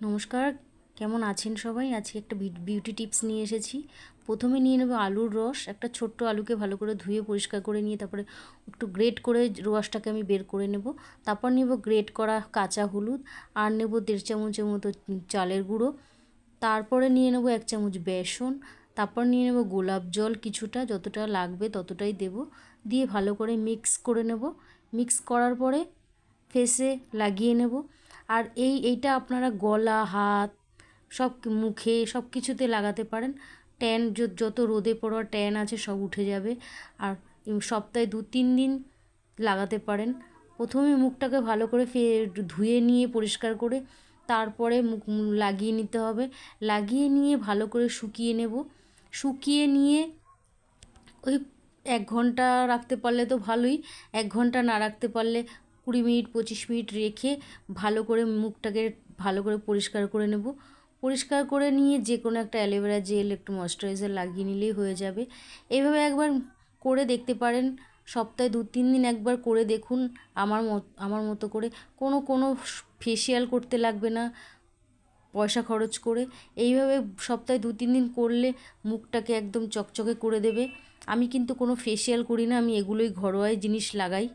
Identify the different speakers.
Speaker 1: নমস্কার, কেমন আছেন সবাই? আজকে একটা বিউটি টিপস নিয়ে এসেছি। প্রথমে নিয়ে নেব আলুর রস, একটা ছোট্ট আলুকে ভালো করে ধুয়ে পরিষ্কার করে নিয়ে তারপরে একটু গ্রেট করে রসটাকে আমি বের করে নেব। তারপর নেব গ্রেট করা কাঁচা হলুদ, আর নেব দেড় চামচের মতো চালের গুঁড়ো। তারপরে নিয়ে নেব এক চামচ বেসন, তারপর নিয়ে নেব গোলাপ জল কিছুটা, যতটা লাগবে ততটাই দেব। দিয়ে ভালো করে মিক্স করে নেব। মিক্স করার পরে ফেসে লাগিয়ে নেব। আর এই, এইটা আপনারা গলা, হাত, সব মুখে সব কিছুতে লাগাতে পারেন। ট্যান যত রোদে পড়া ট্যান আছে সব উঠে যাবে। আর সপ্তাহে দু, তিন দিন লাগাতে পারেন। প্রথমে মুখটাকে ভালো করে ফে, ধুয়ে নিয়ে পরিষ্কার করে তারপরে মুখ লাগিয়ে নিতে হবে। লাগিয়ে নিয়ে ভালো করে শুকিয়ে নেব। শুকিয়ে নিয়ে ওই এক ঘণ্টা রাখতে পারলে তো ভালোই, এক ঘণ্টা না রাখতে পারলে কুড়ি মিনিট, পঁচিশ মিনিট রেখে ভালো করে মুখটাকে ভালো করে পরিষ্কার করে নেব। পরিষ্কার করে নিয়ে যে কোনো একটা অ্যালোভেরা জেল, একটু ময়শ্চারাইজার লাগিয়ে নিলেই হয়ে যাবে। এইভাবে একবার করে দেখতে পারেন। সপ্তাহে দু, তিন দিন একবার করে দেখুন। আমার মত আমার মতো করে কোনো কোনো ফেসিয়াল করতে লাগবে না। পয়সা খরচ করে এইভাবে সপ্তাহে দু, তিন দিন করলে মুখটাকে একদম চকচকে করে দেবে। আমি কিন্তু কোনো ফেসিয়াল করি না। আমি এগুলোই ঘরোয়াই জিনিস লাগাই।